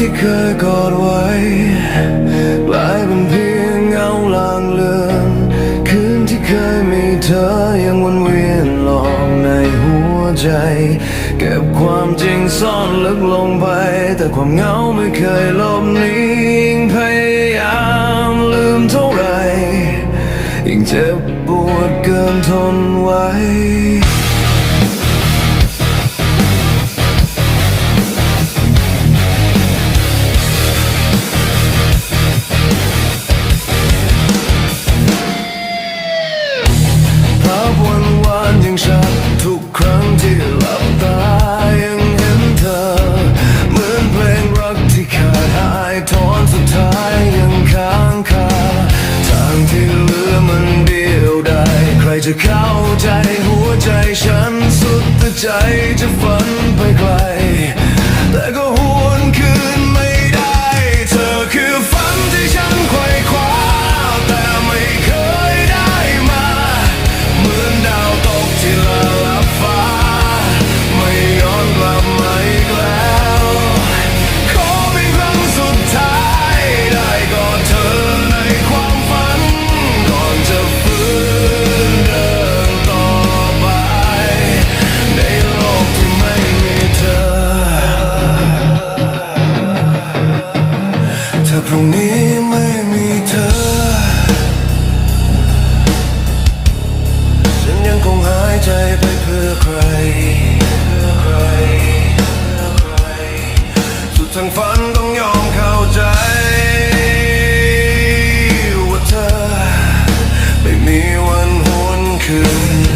ที่เคยกอดไว้กลายเป็นเพียงเงาลางเลือนคืนที่เคยมีเธอยังวนเวียนหลอกในหัวใจ เก็บความจริงซ่อนลึกลงไป แต่ความเหงาไม่เคยลบนียิ่งพยายามลืมเท่าไหรยิ่งเจ็บปวดเกินทนไว้ ทางที่เหลือมันเดียวดายใครจะเข้าใจหัวใจฉันสุดแต่ใจจะฝันไปไกลแต่ก็ could